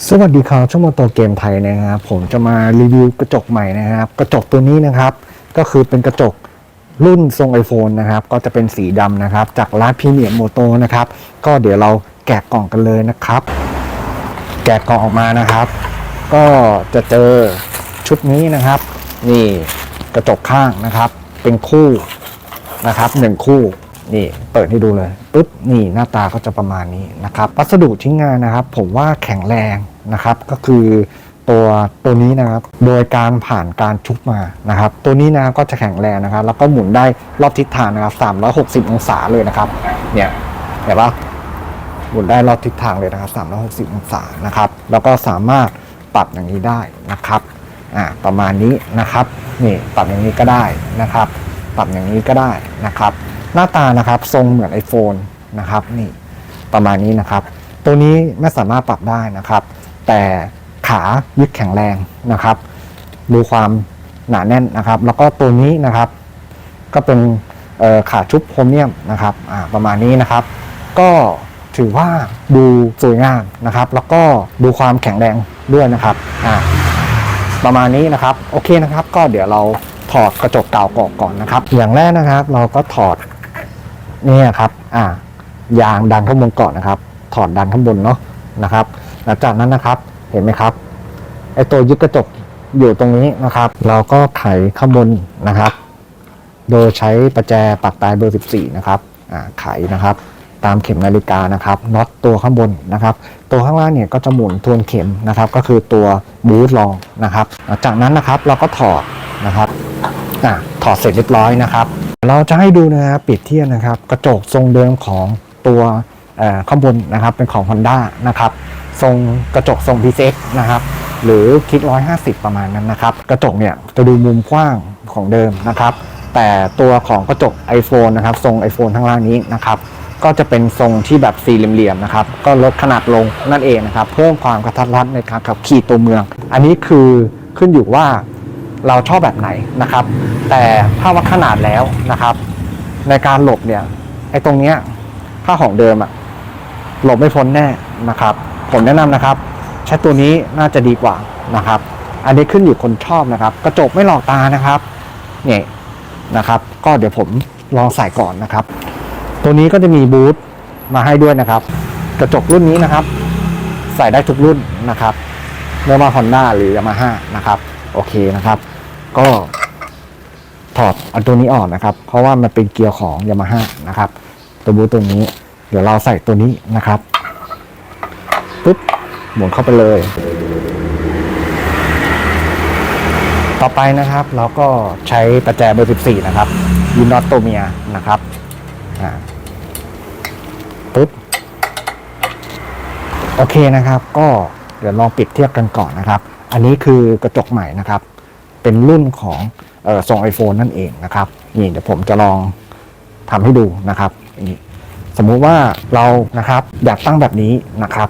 สวัสดีครับช่องมอโตเกมไทยนะครับ ผมจะมารีวิวกระจกใหม่นะครับ กระจกตัวนี้นะครับ ก็คือเป็นกระจกรุ่นทรง iPhone นะครับ ก็จะเป็นสีดำนะครับ จากร้านพรีเมียร์โมโตนะครับ ก็เดี๋ยวเราแกะกล่องกันเลยนะครับ แกะกล่องออกมานะครับ ก็จะเจอชุดนี้นะครับ นี่กระจกข้างนะครับ เป็นคู่นะครับหนึ่งคู่ นี่เปิดให้ดูเลยปุ๊บนี่หน้าตาก็จะประมาณนี้นะครับวัสดุชิ้นงานนะครับ ผมว่าแข็งแรงนะครับ ก็คือตัวตัวนี้นะครับ โดยการผ่านการชุบมานะครับ ตัวนี้นะก็จะแข็งแรงนะครับ แล้วก็หมุนได้รอบทิศทางนะครับ360 องศาเลยนะครับ เนี่ยเห็นปะหมุนได้รอบทิศทางเลยนะครับ360 องศานะครับ แล้วก็สามารถปรับอย่างนี้ได้นะครับอ่าประมาณนี้นะครับนี่ปรับอย่างนี้ก็ได้นะครับ ปรับอย่างนี้ก็ได้นะครับ หน้าตานะครับทรงเหมือน iPhone นะครับนี่ประมาณนี้นะครับ ตัวนี้ไม่สามารถปรับได้นะครับ แต่ขายึดแข็งแรงนะครับ ดูความหนาแน่นนะครับ แล้วก็ตัวนี้นะครับ ก็เป็นขาชุบโครเมียมนะครับอ่าประมาณนี้นะครับ ก็ถือว่าดูสวยงามนะครับ แล้วก็ดูความแข็งแรงด้วยนะครับอ่าประมาณนี้นะครับ โอเคนะครับ ก็เดี๋ยวเราถอดกระจกเก่าออกก่อนนะครับ อย่างแรกนะครับ เราก็ถอด เนี่ยครับอ่ายางดันข้างบนก่อนนะครับ ถอดดันข้างบนเนาะนะครับ หลังจากนั้นนะครับเห็นไหมครับไอตัวยึดกระจกอยู่ตรงนี้นะครับ เราก็ไขข้างบนนะครับ โดยใช้ประแจปักตายเบอร์ 14 นะครับอ่าไขนะครับ ตามเข็มนาฬิกานะครับน็อตตัวข้างบนนะครับ ตัวข้างล่างเนี่ยก็จะหมุนทวนเข็มนะครับ ก็คือตัวบูทลองนะครับหลังจากนั้นนะครับเราก็ถอดนะครับอ่าถอดเสร็จเรียบร้อยนะครับ เราจะให้ดูนะครับเปรียบเทียบนะครับ กระจกทรงเดิมของตัวข้างบนนะครับเป็นของ Honda นะครับทรงกระจกทรง PCX นะครับหรือคิด150 ประมาณนั้นนะครับ กระจกเนี่ยจะดูมุมกว้างของเดิมนะครับ แต่ตัวของกระจก iPhone นะครับ ทรง iPhone ข้างล่างนี้นะครับ ก็จะเป็นทรงที่แบบสี่เหลี่ยมๆนะครับ ก็ลดขนาดลงนั่นเองนะครับ เพิ่มความกระทัดรัดในการขับขี่ตัวเมือง อันนี้คือขึ้นอยู่ว่า เราชอบแบบไหนนะครับ แต่ถ้าวัดขนาดแล้วนะครับ ในการหลบเนี่ยไอ้ตรงเนี้ยถ้าของเดิมอะหลบไม่พ้นแน่นะครับ ผมแนะนำนะครับ ใช้ตัวนี้น่าจะดีกว่านะครับ อันนี้ขึ้นอยู่คนชอบนะครับ กระจกไม่หลอกตานะครับเนี่ยนะครับ ก็เดี๋ยวผมลองใส่ก่อนนะครับ ตัวนี้ก็จะมีบูทมาให้ด้วยนะครับ กระจกรุ่นนี้นะครับ ใส่ได้ทุกรุ่นนะครับไม่ว่า Honda หรือ Yamaha นะครับ โอเคนะครับ ก็ถอดอันตัวนี้ออกนะครับ เพราะว่ามันเป็นเกียร์ของ Yamaha นะครับ ตัวบูตัวนี้ เดี๋ยวเราใส่ตัวนี้นะครับปุ๊บหมุนเข้าไปเลย ต่อไปนะครับเราก็ใช้ประแจเบอร์ 14 นะครับยูนอตตัวเมียนะครับปุ๊บโอเคนะครับ ก็เดี๋ยวลองปิดเทียบกันก่อนนะครับ อันนี้คือกระจกใหม่นะครับ เป็นรุ่นของออทรง iPhone นั่นเองนะครับนี่เดี๋ยวผมจะลองทำให้ดูนะครับนี่สมมุติว่าเรานะครับอยากตั้งแบบนี้นะครับ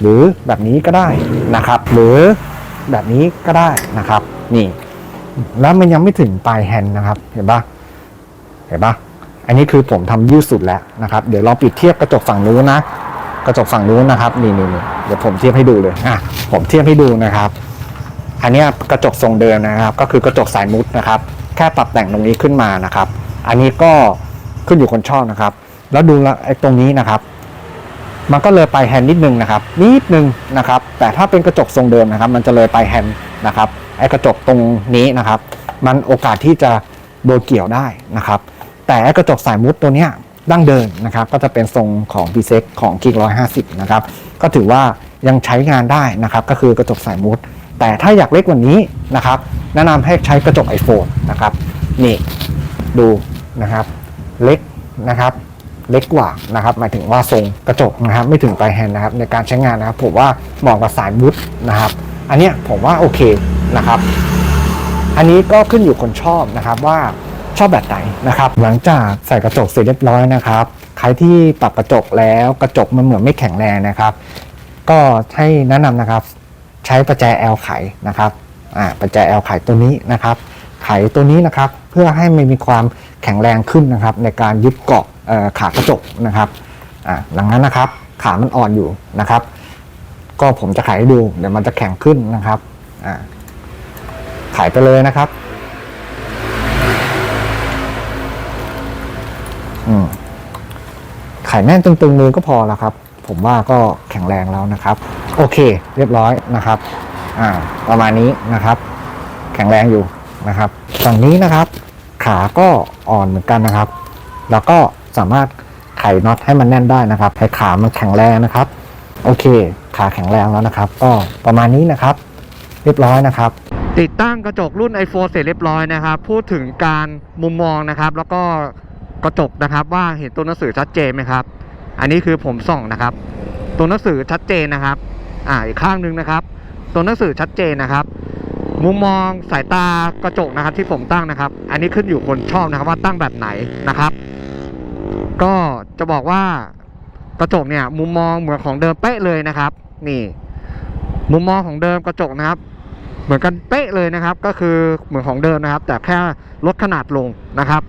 หรือแบบนี้ก็ได้นะครับ หรือแบบนี้ก็ได้นะครับ นี่ แล้วมันยังไม่ถึงปลายแฮนด์นะครับ เห็นปะเห็นปะอันนี้คือผมทำยืดสุดแล้วนะครับ เดี๋ยวเราปิดเทียบกระจกฝั่งนู้นนะกระจกฝั่งนู้นนะครับ นี่นี่เดี๋ยวผมเทียบให้ดูเลยอะผมเทียบให้ดูนะครับ อันนี้กระจกทรงเดิมนะครับ ก็คือกระจกสายมุดนะครับ แค่ปรับแต่งตรงนี้ขึ้นมานะครับ อันนี้ก็ขึ้นอยู่คนชอบนะครับ แล้วดูไอ้ตรงนี้นะครับ มันก็เลยไปแฮนด์นิดนึงนะครับ นิดนึงนะครับ แต่ถ้าเป็นกระจกทรงเดิมนะครับ มันจะเลยไปแฮนด์นะครับ ไอ้กระจกตรงนี้นะครับ มันโอกาสที่จะโดนเกี่ยวได้นะครับ แต่ไอ้กระจกสายมุดตัวเนี้ยดั้งเดิมนะครับ ก็จะเป็นทรงของ p ีเซ็กของคิก150นะครับ ก็ถือว่ายังใช้งานได้นะครับ ก็คือกระจกสายมุด แต่ถ้าอยากเล็กกว่านี้นะครับ แนะนำให้ใช้กระจก iPhone นะครับ นี่ดูนะครับ เล็กนะครับเล็กกว่านะครับหมายถึงว่าทรงกระจกนะครับ ไม่ถึงปลายแฮนด์นะครับ ในการใช้งานนะครับ ผมว่าเหมาะกับสายมุดนะครับ อันนี้ผมว่าโอเคนะครับ อันนี้ก็ขึ้นอยู่คนชอบนะครับว่าชอบแบบไหนนะครับ หลังจากใส่กระจกเสร็จเรียบร้อยนะครับ ใครที่ปรับกระจกแล้วกระจกมันเหมือนไม่แข็งแรงนะครับ ก็ให้แนะนำนะครับ ใช้ประแจ L ไขนะครับอ่าประแจ L ไขตัวนี้นะครับ ไขตัวนี้นะครับเพื่อให้มันมีความแข็งแรงขึ้นนะครับ ในการยึดเกาะขากระจกนะครับดังนั้นนะครับขามันอ่อนอยู่นะครับ ก็ผมจะไขให้ดูเดี๋ยวมันจะแข็งขึ้นนะครับอ่าขไปเลยนะครับอืมขแน่นตึงๆมือก็พอแล้วครับ ผมว่าก็แข็งแรงแล้วนะครับ โอเค เรียบร้อยนะครับอ่าประมาณนี้นะครับ แข็งแรงอยู่นะครับฝั่งนี้นะครับ ขาก็อ่อนเหมือนกันนะครับ แล้วก็สามารถไขน็อตให้มันแน่นได้นะครับให้ขามันแข็งแรงนะครับ โอเค ขาแข็งแรงแล้วนะครับ ก็ประมาณนี้นะครับ เรียบร้อยนะครับ ติดตั้งกระจกรุ่น iPhone เสร็จเรียบร้อยนะครับ พูดถึงการมุมมองนะครับ แล้วก็กระจกนะครับว่าเห็นตัวหนังสือชัดเจนไหมครับ อันนี้คือผมส่องนะครับ ตัวหนังสือชัดเจนนะครับ อ่าอีกข้างหนึ่งนะครับ ตัวหนังสือชัดเจนนะครับ มุมมองสายตากระจกนะครับที่ผมตั้งนะครับ อันนี้ขึ้นอยู่คนชอบนะครับว่าตั้งแบบไหนนะครับ ก็จะบอกว่ากระจกเนี่ยมุมมองเหมือนของเดิมเป๊ะเลยนะครับ นี่ มุมมองของเดิมกระจกนะครับ เหมือนกันเป๊ะเลยนะครับ ก็คือเหมือนของเดิมนะครับ แต่แค่ลดขนาดลงนะครับ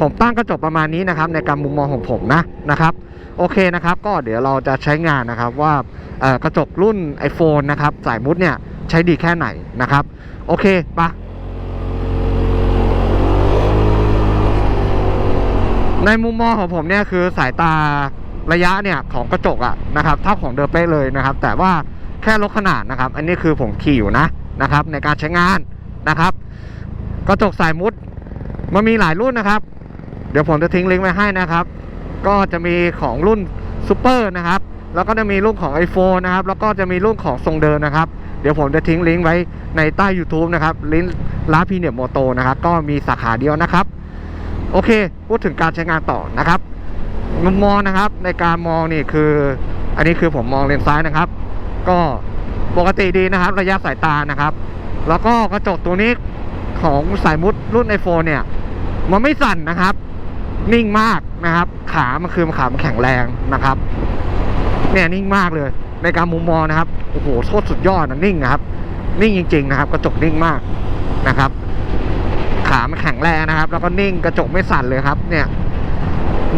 ผมตั้งกระจกประมาณนี้นะครับ ในการมุมมองของผมนะนะครับ โอเคนะครับ ก็เดี๋ยวเราจะใช้งานนะครับว่ากระจกรุ่น iPhone นะครับ สายมุดเนี่ยใช้ดีแค่ไหนนะครับ โอเคปะในมุมมองของผมเนี่ยคือสายตาระยะเนี่ยของกระจกอะนะครับเท่าของเดิมเป๊ะเลยนะครับ แต่ว่าแค่ลดขนาดนะครับ อันนี้คือผมขี่อยู่นะนะครับ ในการใช้งานนะครับ กระจกสายมุดมันมีหลายรุ่นนะครับ ดี๋ยวผมจะทิ้งลิงก์ไว้ให้นะครับ ก็จะมีของรุ่นซูเปอร์นะครับแล้วก็จะมีรุ่นของ iPhone นะครับ แล้วก็จะมีรุ่นของทรงเดินนะครับ เดี๋ยวผมจะทิ้งลิงก์ไว้ในใต้ YouTube นะครับลิงก์ร้านพีเนียโมโตนะครับ ก็มีสาขาเดียวนะครับ โอเค พูดถึงการใช้งานต่อนะครับมุมมองนะครับ ในการมองนี่คือ อันนี้คือผมมองเลนซ้ายนะครับ ก็ปกติดีนะครับ ระยะสายตานะครับ แล้วก็กระจกตัวนี้ของสายมุดรุ่น iPhone เนี่ย มันไม่สั่นนะครับ นิ่งมากนะครับ ขามันคือขามันแข็งแรงนะครับ เนี่ยนิ่งมากเลย ในการมุมมองนะครับโอ้โหโคตรสุดยอดนะนิ่งนะครับ นิ่งจริง ๆ นะครับ กระจกนิ่งมากนะครับ ขามันแข็งแรงนะครับ แล้วก็นิ่งกระจกไม่สั่นเลยครับ เนี่ย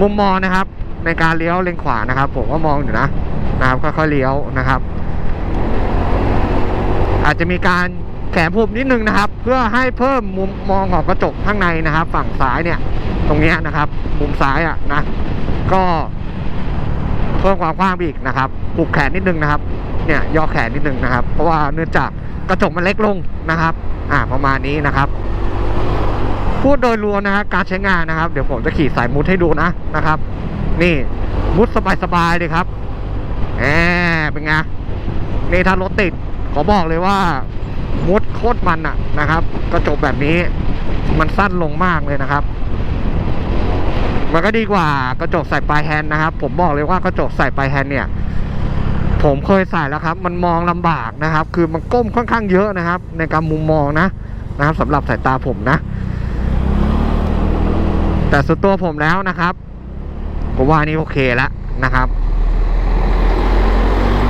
มุมมองนะครับ ในการเลี้ยวเลนขวานะครับ ผมก็มองอยู่นะนะครับค่อยๆเลี้ยวนะครับ อาจจะมีการแขนผูบนิดนึงนะครับ เพื่อให้เพิ่มมุมมองของกระจกข้างในนะครับ ฝั่งซ้ายเนี่ย ตรงนี้นะครับ มุมซ้ายอะนะ ก็เพิ่มความกว้างไปอีกนะครับผูกแขนนิดนึงนะครับ เนี่ยย่อแขนนิดนึงนะครับ เพราะว่าเนื่องจากกระจกมันเล็กลงนะครับ อ่าประมาณนี้นะครับ พูดโดยรวมนะครับการใช้งานนะครับ เดี๋ยวผมจะขี่สายมุดให้ดูนะนะครับ นี่มุดสบายๆเลยครับแหมเป็นไงนี่ถ้ารถติดขอบอกเลยว่ามุดโคตรมันอะนะครับ กระจกแบบนี้มันสั้นลงมากเลยนะครับ มันก็ดีกว่ากระจกใส่ปลายแฮนด์นะครับ ผมบอกเลยว่ากระจกใส่ปลายแฮนด์เนี่ย ผมเคยใส่แล้วครับ มันมองลำบากนะครับ คือมันก้มค่อนข้างเยอะนะครับ ในการมุมมองนะนะครับสำหรับสายตาผมนะ แต่ส่วนตัวผมแล้วนะครับผมว่านี่โอเคแล้วนะครับ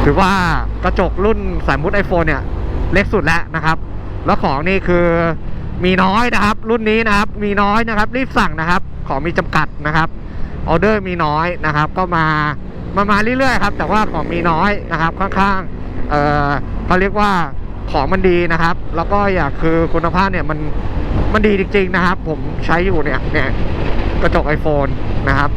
ถือว่ากระจกรุ่นสายมุด iPhone เนี่ย เล็กสุดแล้วนะครับ แล้วของนี่คือมีน้อยนะครับ รุ่นนี้นะครับ มีน้อยนะครับ รีบสั่งนะครับ ของมีจำกัดนะครับออเดอร์มีน้อยนะครับ ก็มามามาเรื่อยๆครับแต่ว่าของมีน้อยนะครับค่อนข้างเออเขาเรียกว่าของมันดีนะครับ แล้วก็อยากคือคุณภาพเนี่ยมันมันดีจริง ๆนะครับ ผมใช้อยู่เนี่ยเนี่ยกระจก iPhone นะครับ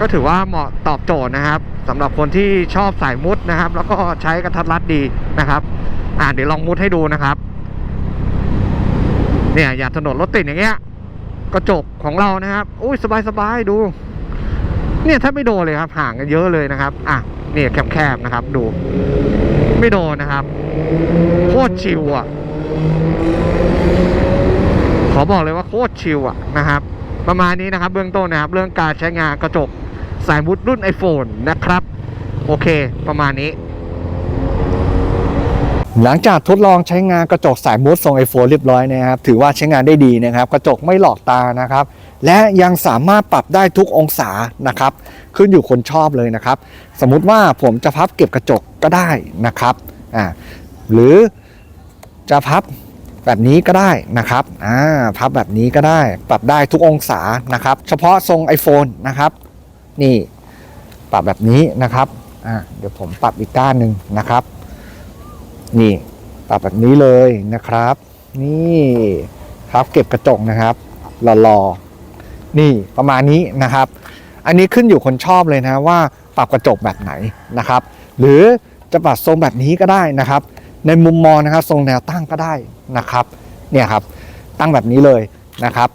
ก็ถือว่าเหมาะตอบโจทย์นะครับสำหรับคนที่ชอบสายมุดนะครับ แล้วก็ใช้กระทัดรัดดีนะครับ อ่าเดี๋ยวลองมุดให้ดูนะครับ เนี่ยอย่าถนนรถติดอย่างเงี้ย กระจกของเรานะครับอุ้ยสบายสบายดู เนี่ยถ้าไม่โดนเลยครับ ห่างกันเยอะเลยนะครับ อะเนี่ยแคบๆนะครับ ดู ไม่โดนนะครับโคตรชิวอะขอบอกเลยว่าโคตรชิลอะนะครับ ประมาณนี้นะครับ เบื้องต้นนะครับ เรื่องการใช้งานกระจกสายมุดรุ่น iPhone นะครับ โอเค ประมาณนี้ หลังจากทดลองใช้งานกระจกสายมุดทรง iPhone เรียบร้อยนะครับ ถือว่าใช้งานได้ดีนะครับ กระจกไม่หลอกตานะครับ และยังสามารถปรับได้ทุกองศานะครับ ขึ้นอยู่คนชอบเลยนะครับ สมมุติว่าผมจะพับเก็บกระจกก็ได้นะครับอ่าหรือจะพับแบบนี้ก็ได้นะครับอ่าพับแบบนี้ก็ได้ ปรับได้ทุกองศานะครับ เฉพาะทรง iPhone นะครับ นี่ปรับแบบนี้นะครับอะเดี๋ยวผมปรับอีกด้านหนึ่งนะครับ นี่ปรับแบบนี้เลยนะครับ นี่ครับเก็บกระจกนะครับหล่อๆนี่ประมาณนี้นะครับ อันนี้ขึ้นอยู่คนชอบเลยนะว่าปรับกระจกแบบไหนนะครับ หรือจะปรับทรงแบบนี้ก็ได้นะครับ ในมุมมองนะครับทรงแนวตั้งก็ได้นะครับเนี่ยครับตั้งแบบนี้เลยนะครับ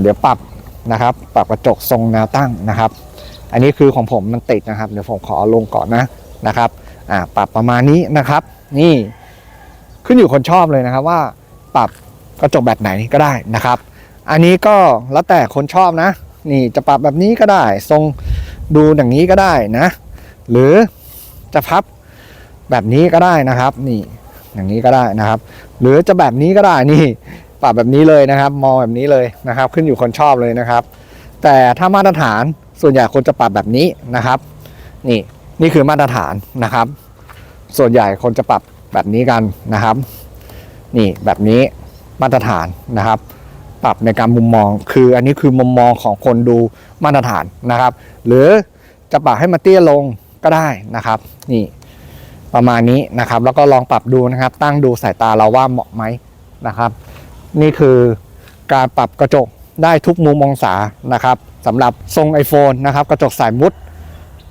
เดี๋ยวปรับนะครับ ปรับกระจกทรงแนวตั้งนะครับ อันนี้คือของผมมันติดนะครับ เดี๋ยวผมขอลงก่อนนะนะครับ อ่าปรับประมาณนี้นะครับ นี่ขึ้นอยู่คนชอบเลยนะครับว่าปรับกระจกแบบไหนก็ได้นะครับ อันนี้ก็แล้วแต่คนชอบนะ นี่จะปรับแบบนี้ก็ได้ ทรงดูอย่างนี้ก็ได้นะ หรือจะพับแบบนี้ก็ได้นะครับ นี่อย่างนี้ก็ได้นะครับ หรือจะแบบนี้ก็ได้นี่ปรับแบบนี้เลยนะครับ มองแบบนี้เลยนะครับ ขึ้นอยู่คนชอบเลยนะครับ แต่ถ้ามาตรฐานส่วนใหญ่คนจะปรับแบบนี้นะครับ นี่ นี่คือมาตรฐานนะครับ ส่วนใหญ่คนจะปรับแบบนี้กันนะครับ นี่แบบนี้มาตรฐานนะครับ ปรับในการมุมมอง คืออันนี้คือมุมมองของคนดูมาตรฐานนะครับ หรือจะปรับให้มันเตี้ยลงก็ได้นะครับ นี่ประมาณนี้นะครับ แล้วก็ลองปรับดูนะครับ ตั้งดูสายตาเราว่าเหมาะไหมนะครับ นี่คือการปรับกระจกได้ทุกมุมองศานะครับสำหรับทรง iPhone นะครับ กระจกสายมุด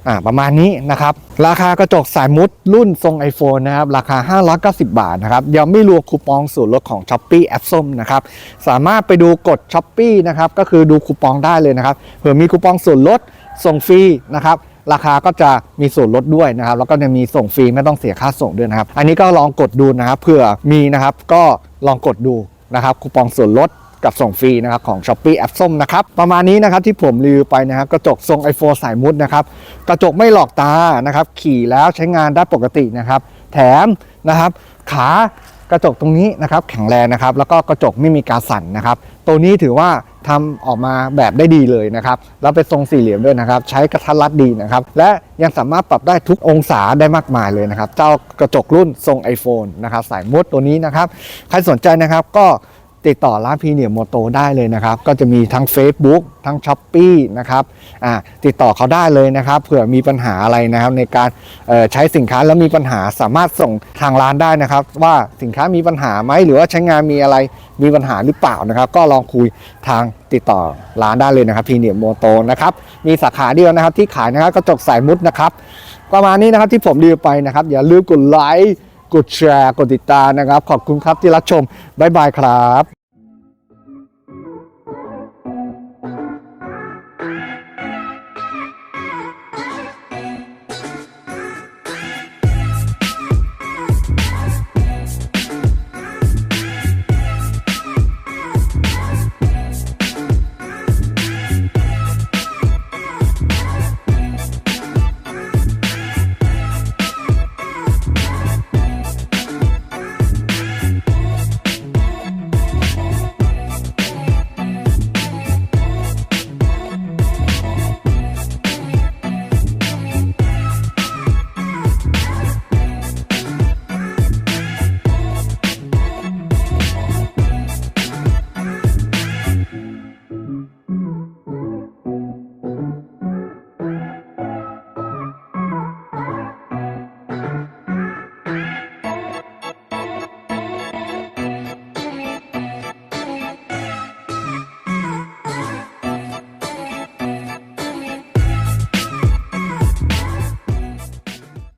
อ่าประมาณนี้นะครับ ราคากระจกสายมุดรุ่นทรง iPhone นะครับ ราคา 590 บาทนะครับ ยังไม่รวมคูปองส่วนลดของ s h อ p e e แอปส้มนะครับ สามารถไปดูกด s h อ p e e นะครับ ก็คือดูคูปองได้เลยนะครับเผื่อมีคูปองส่วนลดส่งฟรีนะครับราคาก็จะมีส่วนลดด้วยนะครับ แล้วก็จะมีส่งฟรีไม่ต้องเสียค่าส่งด้วยนะครับ อันนี้ก็ลองกดดูนะครับเผื่อมีนะครับก็ลองกดดูนะครับคูปองส่วนลด กับส่งฟรีนะครับของ s h อ p e e แอปส้มนะครับประมาณนี้นะครับที่ผมรีวิวไปนะครับกระจกทรง iPhone สายมุดนะครับกระจกไม่หลอกตานะครับขี่แล้วใช้งานได้ปกตินะครับแถมนะครับขากระจกตรงนี้นะครับแข็งแรงนะครับแล้วก็กระจกไม่มีการสั่นนะครับตัวนี้ถือว่าทำออกมาแบบได้ดีเลยนะครับแล้วเป็นทรงสี่เหลี่ยมด้วยนะครับ ใช้กระทัดรัดดีนะครับ และยังสามารถปรับได้ทุกองศาได้มากมายเลยนะครับ เจ้ากระจกรุ่นทรง iPhone นะครับสายมุดตัวนี้นะครับ ใครสนใจนะครับก็ ติดต่อร้านพีเนียโมโตได้เลยนะครับ ก็จะมีทั้ง Facebook ทั้ง s h อ p e e นะครับติดต่อเขาได้เลยนะครับ เผื่อมีปัญหาอะไรนะครับในการใช้สินค้าแล้วมีปัญหาสามารถส่งทางร้านได้นะครับ ว่าสินค้ามีปัญหาไหมหรือว่าใช้งานมีอะไรมีปัญหาหรือเปล่านะครับ ก็ลองคุยทางติดต่อร้านได้เลยนะครับพีเนียโมโตนะครับมีสาขาเดียวนะครับที่ขายนะครับกระจกสายมุดนะครับประมาณนี้นะครับที่ผมรีวิวไปนะครับ อย่าลืมกดไลค์กดแชร์ กดติดตามนะครับ ขอบคุณครับที่รับชม บ๊ายบายครับ